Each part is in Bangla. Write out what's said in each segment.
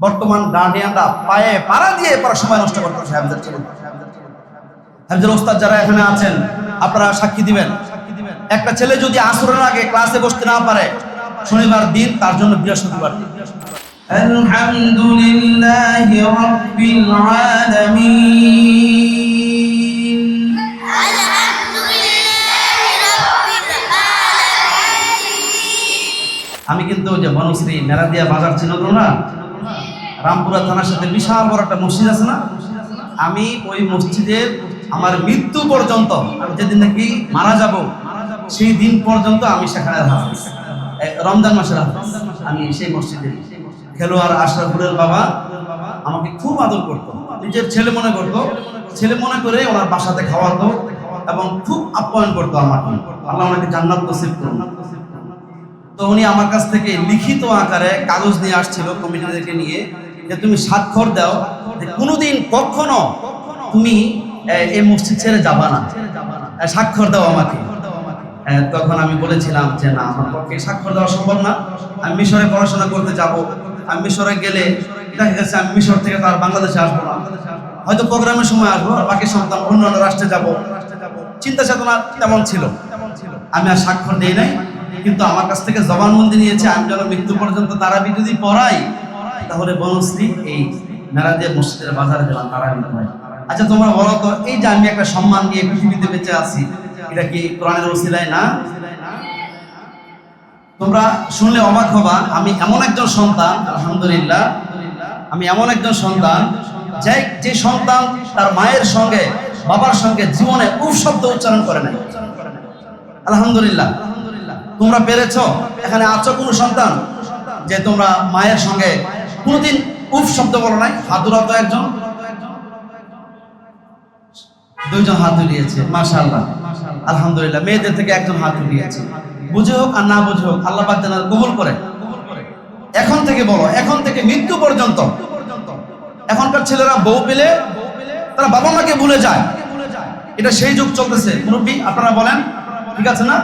বর্তমান গার্ডিয়ানরা পায়ে পাড়া দিয়ে পড়া সময় নষ্ট করতেছে হাফিজের ছেলে হাফিজের ওস্তাদ যারা এখানে আছেন আপনারা সাক্ষী দিবেন একটা ছেলে যদি আসরের আগে ক্লাসে বসতে না পারে শনিবার দিন তার জন্য বৃহস্পতিবার দিন الحمد لله رب العالمين الحمد لله رب العالمين আমি কিন্তু ওই যে বনশ্রী মেরাদিয়া বাজার ছিল তো না রামপুরা থানার সাথে বিশাল বড় একটা মসজিদ আছে না? আমি ওই মসজিদের আমার মৃত্যু পর্যন্ত, আমি যেদিন নাকি মারা যাব, সেই দিন পর্যন্ত আমি সেখানে রমজান মাসের আমি সেই মসজিদে। খেলোয়াড় আশরাফুলের বাবা আমাকে খুব আদর করতো। নিজের ছেলে মনে করতো। ছেলে মনে করে ওনার বাসাতে খাওয়াতো এবং খুব আপ্যায়ন করতো আমাকে। আল্লাহ ওনাকে জান্নাত নসিব করুন। তো উনি আমার কাছ থেকে লিখিত আকারে কাগজ নিয়ে আসছিল কমিটিদেরকে নিয়ে। যে তুমি স্বাক্ষর দাও কোনোদিন কখনো তুমি এই মসজিদ ছেড়ে যাবা না। স্বাক্ষর দাও আমাকে। তখন আমি বলেছিলাম যে না, আমার পক্ষে স্বাক্ষর দেওয়া সম্ভব না। আমি মিশরে পড়াশোনা করতে যাব। আমি মিশরে গেলে দেখা গেছে আমি মিশর থেকে তার বাংলাদেশে আসব না। হয়তো প্রোগ্রামের সময় আসব, আর বাকি সন্তান অন্যান্য রাষ্ট্রে যাব। চিন্তা চেতনা তেমন ছিল। আমি আর স্বাক্ষর দিই নাই, কিন্তু আমার কাছ থেকে জবানবন্দি নিয়েছে, আমি যেন মৃত্যু পর্যন্ত তারা যদি পড়াই তাহলে বনশ্রী এই মেরাদিয়া মসজিদের বাজারে গেলাম তারা পড়াই আচ্ছা তোমরা বলো তো, এই যে আমি একটা সম্মান নিয়ে পৃথিবীতে বেঁচে আছি, এটা কি কোরআনের ওসিলায় না? তোমরা শুনলে অবাক হবা, আমি এমন একজন সন্তান, আলহামদুলিল্লাহ, আমি এমন একজন সন্তান যে যে সন্তান তার মায়ের সঙ্গে, বাবার সঙ্গে জীবনে উফ শব্দ উচ্চারণ করে নাই। আলহামদুলিল্লাহ। তোমরা পেরেছ? এখানে আছো কোনো সন্তান? যে তোমরা মায়ের সঙ্গে কোনোদিন উফ শব্দ বলো নাই। হাতুরা তো একজন। দুইজন হাত তুলিয়েছে মাশাআল্লাহ। আলহামদুলিল্লাহ, মেয়েদের থেকে একজন হাত তুলিয়েছে বুঝে হোক আর না বুঝে হোক, আল্লাহ পাক যেন কবুল করে। এখন থেকে বলো, এখন থেকে মৃত্যু পর্যন্ত। এখনকার ছেলেরা বউ পেলে তারা বাবা মাকে ভুলে যায়। এটা সেই যুগ চলতেছে। মুরব্বী, আপনারা বলেন, ঠিক আছে না?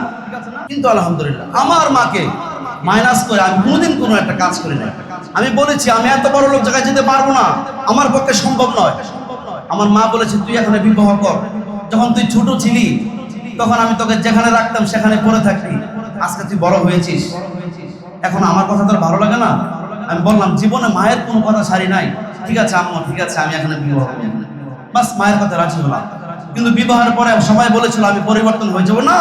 কিন্তু আলহামদুলিল্লাহ, আমার মাকে মাইনাস করে আমি কোনোদিন কোনো একটা কাজ করি না আমি বলেছি, আমি এত বড় লোক জায়গায় যেতে পারব না। আমার পক্ষে সম্ভব নয়। আমার মা বলেছে, তুই এখানে বিবাহ কর। যখন তুই ছোট ছিলি, তখন আমি তোকে যেখানে রাখতাম, সেখানে পড়ে থাকতি। আজকে তুই বড় হয়েছিস। এখন আমার কথা তোর ভালো লাগে না? আমি বললাম, জীবনে মায়ের কোনো কথা সারি নাই। ঠিক আছে, আম্মা, ঠিক আছে, আমি এখানে বিবাহ। বাস, মায়ের কথা রাজি হলাম। কিন্তু বিবাহের পরে সবাই বলেছিল, আমি পরিবর্তন হয়ে যাব না।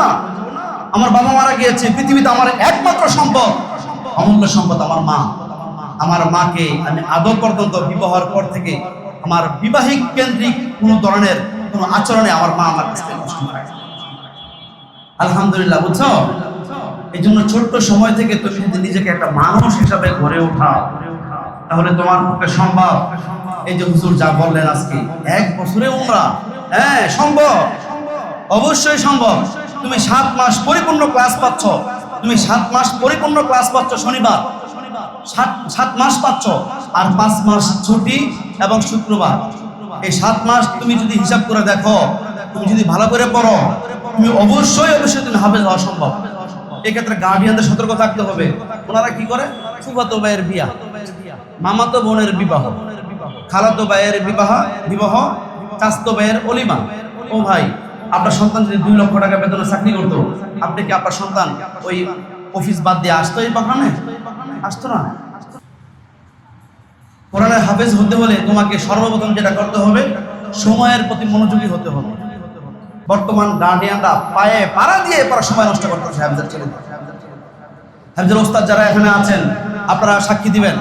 আমার বাবা মারা গিয়েছে, পৃথিবীতে আমার একমাত্র সম্পদ, অমূল্য সম্পদ আমার মা। আমার মাকে আমি আদৌ পর্যন্ত বিবাহের পর থেকে আমার বিবাহিক কেন্দ্রিক কোনো ধরনের কোনো আচরণে আমার মা আমার কাছ থেকে আলহামদুলিল্লাহ, বুঝছ? এই জন্য ছোট্ট সময় থেকে তুমি যদি নিজেকে একটা মানুষ হিসাবে গড়ে ওঠাও, তাহলে তোমার পক্ষে সম্ভব। এই যে হুজুর যা বললেন আজকে, এক বছরে উমরা হ্যাঁ সম্ভব। অবশ্যই সম্ভব। তুমি সাত মাস পরিপূর্ণ ক্লাস পাচ্ছ। তুমি সাত মাস পরিপূর্ণ ক্লাস পাচ্ছ শনিবার। সাত সাত মাস পাচ্ছ। আর পাঁচ মাস ছুটি এবং শুক্রবার। এই সাত মাস তুমি যদি হিসাব করে দেখো, তুমি যদি ভালো করে পড়ো, তুমি অবশ্যই অবশ্যই তুমি হাফেজ হওয়া সম্ভব। এক্ষেত্রে গার্ডিয়ানদের সতর্ক থাকতে হবে। ওনারা কি করে? ফুফাতো ভাইয়ের বিয়া। মামাতো বোনের বিবাহ। খালাতো ভাইয়ের বিবাহ বিবাহ চাস্তো ভাইয়ের অলিমা। ও ভাই আপনার সন্তান যদি দুই লক্ষ টাকা বেতনে চাকরি করতো, আপনি কি আপনার সন্তান ওই অফিস বাদ দিয়ে আসতো এই বাগানে আসতো না। কোরআনের হাফেজ হতে হলে তোমাকে সর্বপ্রথম যেটা করতে হবে, সময়ের প্রতি মনোযোগী হতে হবে। বর্তমান গার্ডিয়ানরা পায়ে পাড়া দিয়ে পড়া সময় নষ্ট করতেছে, হাফেজের ছেলে। হাফেজের ওস্তাদ যারা এখানে আছেন, আপনারা সাক্ষী দিবেন।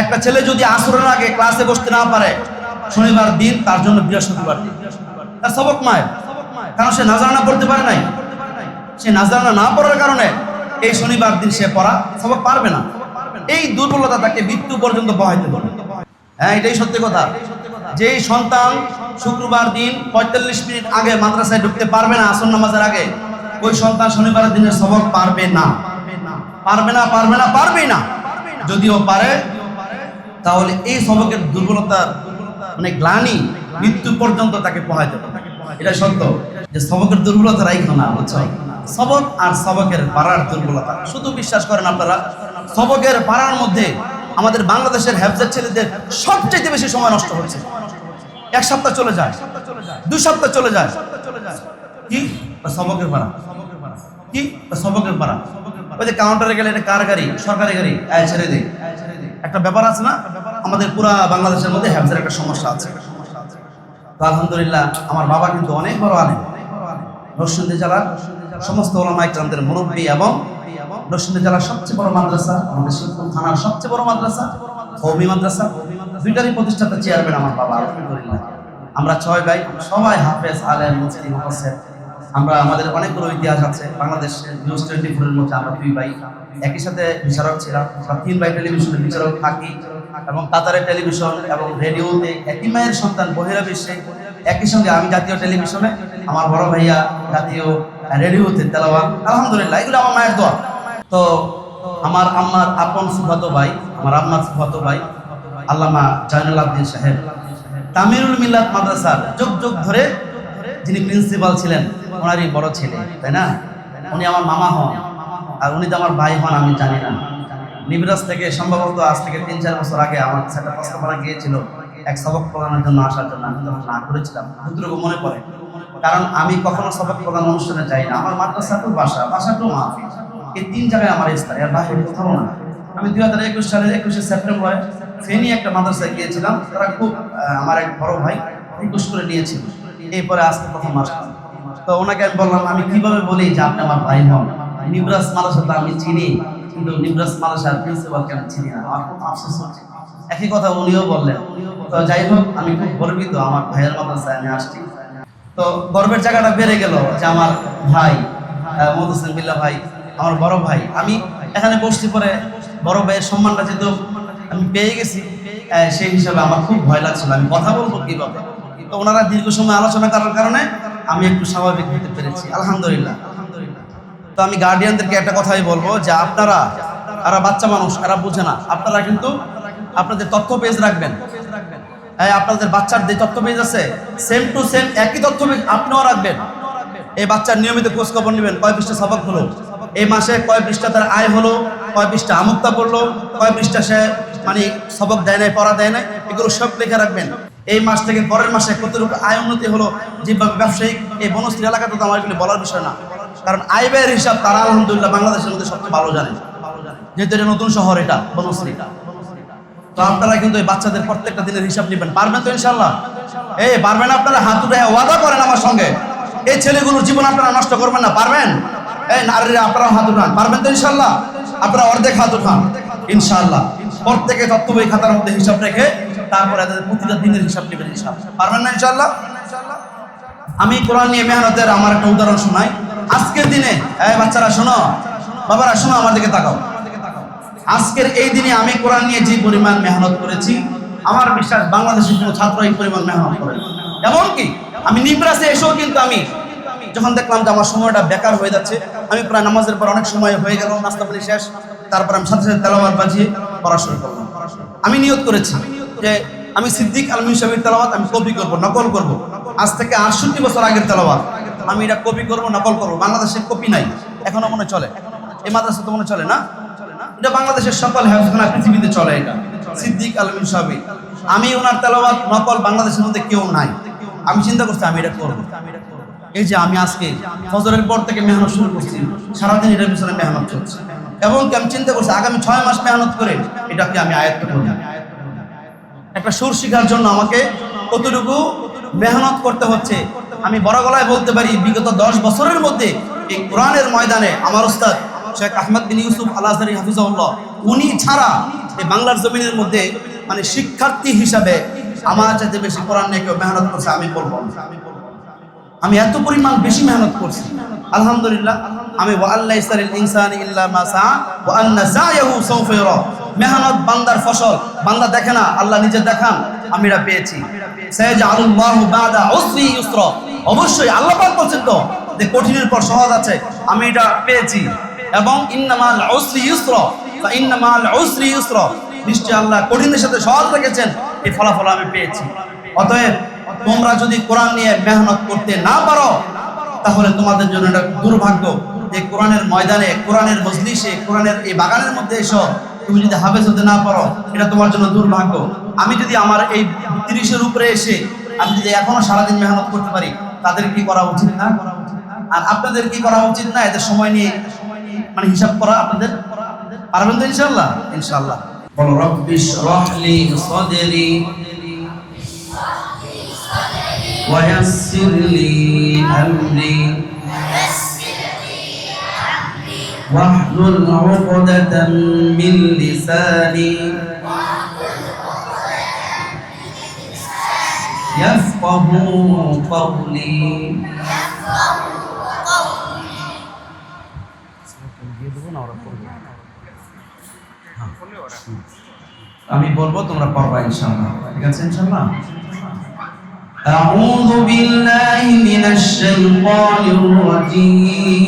একটা ছেলে যদি আসরের আগে ক্লাসে বসতে না পারে, শনিবার দিন তার জন্য বৃহস্পতিবার দিন। সবক মায়ের। কারণ সে নাজারানা পড়তে পারে নাই? সে নাজারানা না পড়ার কারণে এই শনিবার দিন সে পড়া সবক পারবে না। এই দুর্বলতা তাকে মৃত্যু পর্যন্ত বহাইতে পারে হ্যাঁ এটাই সত্যি কথা। যেই সন্তান শুক্রবার দিন পঁয়তাল্লিশ মিনিট আগে মাদ্রাসায় ঢুকতে পারবে না আসন নামাজের আগে, ওই সন্তান শনিবারের দিনের সবক পারবে না। পারবে না পারবে না, পারবেই না। যদিও পারে, তাহলে এই সবকের দুর্বলতার মানে গ্লানি মৃত্যু পর্যন্ত তাকে পোহাইতে পারে এটা সত্য যে সবকের দুর্বলতা রাইখো না, বুঝছ? সবক আর সবকের পাড়ার দুর্বলতা। শুধু বিশ্বাস করেন আপনারা, সবকের পাড়ার মধ্যে আমাদের বাংলাদেশের হ্যাফজার ছেলেদের সবচেয়ে বেশি সময় নষ্ট হচ্ছে। এক সপ্তাহ চলে যায় দুই সপ্তাহ চলে যায়। কি? সবকের পাড়া। কি? সবকের পাড়া। ওই যে কাউন্টারে গেলে এটা কার গাড়ি? সরকারি গাড়ি। ছেড়ে দিই একটা ব্যাপার আছে না? আমাদের পুরা বাংলাদেশের মধ্যে হ্যাফজার একটা সমস্যা আছে। তো আলহামদুলিল্লাহ, আমার বাবা কিন্তু অনেক বড় আলেম। নরসিংদী জেলার সমস্ত ওলামা ইকরামদের মুরব্বী এবং নরসিংদী জেলার সবচেয়ে বড় মাদ্রাসা, আমাদের শিবপুর থানার সবচেয়ে বড় মাদ্রাসা, কৌমি মাদ্রাসা। দুইটারই প্রতিষ্ঠাতা চেয়ারম্যান আমার বাবা, আলহামদুলিল্লাহ। আমরা ছয় ভাই, সবাই হাফেজ, আলেম, মুফতি মুফাসসির আমরা, আমাদের অনেকগুলো ইতিহাস আছে। বাংলাদেশ নিউজ টোয়েন্টি ফোরের মধ্যে আমরা দুই ভাই একই সাথে বিচারক ছিলাম। তিন ভাই টেলিভিশনে বিচারক থাকি। এবং কাতারের টেলিভিশন এবং রেডিওতে একই মায়ের সন্তান বহিরা বিশ্বে একই সঙ্গে আমি জাতীয় টেলিভিশনে আমার বড় ভাইয়া জাতীয় রেডিওতে তেলাওয়াত। আলহামদুলিল্লাহ, এগুলো আমার মায়ের দোয়া। তো আমার আম্মার আপন সুফাতো ভাই, আমার আম্মার সুফাতো ভাই, আল্লামা জাইনুল আবদিন সাহেব। তামিরুল মিল্লাত মাদ্রাসার যুগ যুগ ধরে যিনি প্রিন্সিপাল ছিলেন, ওনারই বড় ছেলে, তাই না? উনি আমার মামা হন, আর উনি তো আমার ভাই হন, আমি জানি না। নিবরাজ থেকে সম্ভবত আজ থেকে তিন চার বছর আগে আমার কাছে একটা প্রস্তাবনা গিয়েছিল, এক সবক প্রদানের জন্য আসার জন্য। আমি তখন না, করেছিলাম। যতটুকু মনে পড়ে। কারণ আমি কখনো সবক প্রদান অনুষ্ঠানে যাই না। আমার মাদ্রাসা তো বাসা বাসা তো মাহফিল। এই তিন জায়গায় আমার স্থায়ী, আর বাহিরে কোথাও না। আমি দুই হাজার একুশ সালের একুশে সেপ্টেম্বরে ফেনী একটা মাদ্রাসায় গিয়েছিলাম। তারা খুব আমার এক বড় ভাই রিকোয়েস্ট করে নিয়েছিল। এরপরে আজকে প্রথম আসলাম। তো ওনাকে আমি বললাম, আমি কীভাবে বলি যে আপনি আমার ভাই হন? নিবরাজ মাদ্রাসা তো আমি চিনি। কিন্তু প্রিন্সিপালকে আমি চিনি না আমার খুব আফসোস হচ্ছে। একই কথা উনিও বললেন। তো যাই হোক, আমি খুব গর্বিত আমার ভাইয়ের মাদ্রাসায় আমি আসছি। তো গর্বের জায়গাটা বেড়ে গেল যে আমার ভাই মধুসেন বিল্লা ভাই, আমার বড় ভাই। আমি এখানে বসছি পরে বড় ভাইয়ের সম্মানটা যেহেতু আমি পেয়ে গেছি সেই হিসাবে আমার খুব ভয় লাগছিল। আমি কথা বলব কীভাবে? তো ওনারা দীর্ঘ সময় আলোচনা করার কারণে আমি একটু স্বাভাবিক হতে পেরেছি। আলহামদুলিল্লাহ। তো আমি গার্ডিয়ানদেরকে একটা কথাই বলব যে আপনারা এরা বাচ্চা মানুষ এরা বুঝে না। আপনারা কিন্তু আপনাদের তথ্য পেজ রাখবেন। হ্যাঁ আপনাদের বাচ্চার যে তথ্য পেজ আছে সেম টু সেম একই তথ্য পেজ আপনিও রাখবেন। এই বাচ্চার নিয়মিত খোঁজ খবর নেবেন, কয় পৃষ্ঠা সবক হলো? এই মাসে কয় পৃষ্ঠা তার আয় হলো? কয় পৃষ্ঠা আমুক্তা পড়ল? কয় পৃষ্ঠা সে মানে সবক দেয় নাই, পড়া দেয় নাই? এগুলো সব লেখা রাখবেন। এই মাস থেকে পরের মাসে কতটুকু আয় উন্নতি হলো? যেভাবে ব্যবসায়িক এই বনশ্রী এলাকাতে তো আমার বলার বিষয় না। কারণ আয় ব্যয়ের হিসাব তারা আলহামদুলিল্লাহ বাংলাদেশের মধ্যে সবচেয়ে ভালো জানে। যেহেতু এটা নতুন শহর এটা তো আপনারা কিন্তু এই বাচ্চাদের প্রত্যেকটা দিনের হিসাব নেবেন। পারবেন তো ইনশাল্লাহ এই পারবেন আপনারা হাত উঠে ওয়াদা করেন আমার সঙ্গে। এই ছেলেগুলোর জীবন আপনারা নষ্ট করবেন না, পারবেন? এই নারীরা আপনারা হাত উঠান, পারবেন তো ইনশাল্লাহ আপনারা অর্ধেক হাত উঠান ইনশাল্লাহ প্রত্যেকে তত্ত্ব বই খাতার মধ্যে হিসাব রেখে তারপরে তাদের প্রতিটা দিনের হিসাব নেবেন হিসাব পারবেন না ইনশাল্লাহ আমি কোরআন নিয়ে মেহনতের আমার একটা উদাহরণ শোনাই। আজকের দিনে, এই বাচ্চারা শোনো, বাবারা শোনো আমার দিকে তাকাও। আজকের এই দিনে আমি কোরআন নিয়ে যে পরিমাণ মেহনত করেছি, আমার বিশ্বাস বাংলাদেশের কোনো ছাত্র এই পরিমাণ মেহনত করে। এমনকি আমি নিবরাসে এসেও কিন্তু আমি যখন দেখলাম যে আমার সময়টা বেকার হয়ে যাচ্ছে, আমি প্রায় নামাজের পর অনেক সময় হয়ে গেল, নাস্তা পানি শেষ, তারপর আমি সাথে সাথে তেলাওয়াত বাজিয়ে পড়াশোনা করলাম। আমি নিয়ত করেছি যে আমি সিদ্দিক আলমিন সাহেবের তেলাওয়াত আমি কপি করব, নকল করব। আজ থেকে আটষট্টি বছর আগের তেলাওয়াত। আমি এটা কপি করব নকল করব? বাংলাদেশে কপি নাই। এখনও মনে চলে। এই মাদ্রাসা তো মনে চলে না? এটা বাংলাদেশের সকল হেফখানা পৃথিবীতে চলে এটা। সিদ্দিক আলমিন সাহেব আমি ওনার তেলাওয়াত, নকল বাংলাদেশের মধ্যে কেউ নাই। আমি চিন্তা করছি আমি এটা করব। এই যে আমি আজকে ফজরের পর থেকে মেহনত শুরু করছি। সারাদিন এটার পিছনে মেহনত চলছে। এবং আমি চিন্তা করছি আগামী ছয় মাস মেহনত করে এটাকে আমি আয়ত্ত করব। একটা সুর শিখার জন্য আমাকে কতটুকু মেহনত করতে হচ্ছে আমি বড় গলায় বলতে পারি, বিগত দশ বছরের মধ্যে এই কোরআনের ময়দানে আমার উস্তাদ শেখ আহমদ বিন ইউসুফ আলাহারি হাফিজাউল্লাহ উনি ছাড়া এই বাংলার জমিনের মধ্যে মানে শিক্ষার্থী হিসাবে আমার চাইতে বেশি কোরআন নিয়ে কেউ মেহনত করছে, আমি বলব। আমি এত পরিমাণ বেশি মেহনত করছি। আলহামদুলিল্লাহ, আমি আল্লাহ ইসরাইল ইনসান ইল্লা মা সা ওয়া আন্না সায়াহু সাউফা মেহনত বান্দার ফসল, বান্দা দেখে না, আল্লাহ নিজে দেখান। আমি এটা পেয়েছি অবশ্যই আল্লাহ বলছেন তো যে কঠিনের পর সহজ আছে, আমি এটা পেয়েছি। এবং ইন্নামাল উসরি ইউসরা ইন্নামাল উসরি ইউসরা। নিশ্চয় আল্লাহ কঠিনের সাথে সহজ রেখেছেন, এই ফলাফল আমি পেয়েছি। অতএব তোমরা যদি কোরআন নিয়ে মেহনত করতে না পারো, তাহলে তোমাদের জন্য এটা দুর্ভাগ্য যে কোরআনের ময়দানে, কোরআনের মজলিসে, কোরআনের এই বাগানের মধ্যে এসো তুমি যদি হাফেজ হতে না পারো এটা তোমার জন্য দুর্ভাগ্য আমি যদি আমার এই তিরিশের উপরে এসে আমি যদি এখনো সারাদিন মেহনত করতে পারি তাদের কি করা উচিত না আর আপনাদের কি করা উচিত না এদের সময় নিয়ে মানে হিসাব করা আপনাদের পারবেন তো ইনশাল্লাহ ইনশাল্লাহ বলো রব্বিশ রহলি সদরি ويسر لي أمري واحلل عقدة من لساني يفقه قولي আমি বলবো তোমরা পারবা ইনশাআল্লাহ ঠিক আছে ইনশাআল্লাহ أعوذ بالله من الشيطان الرجيم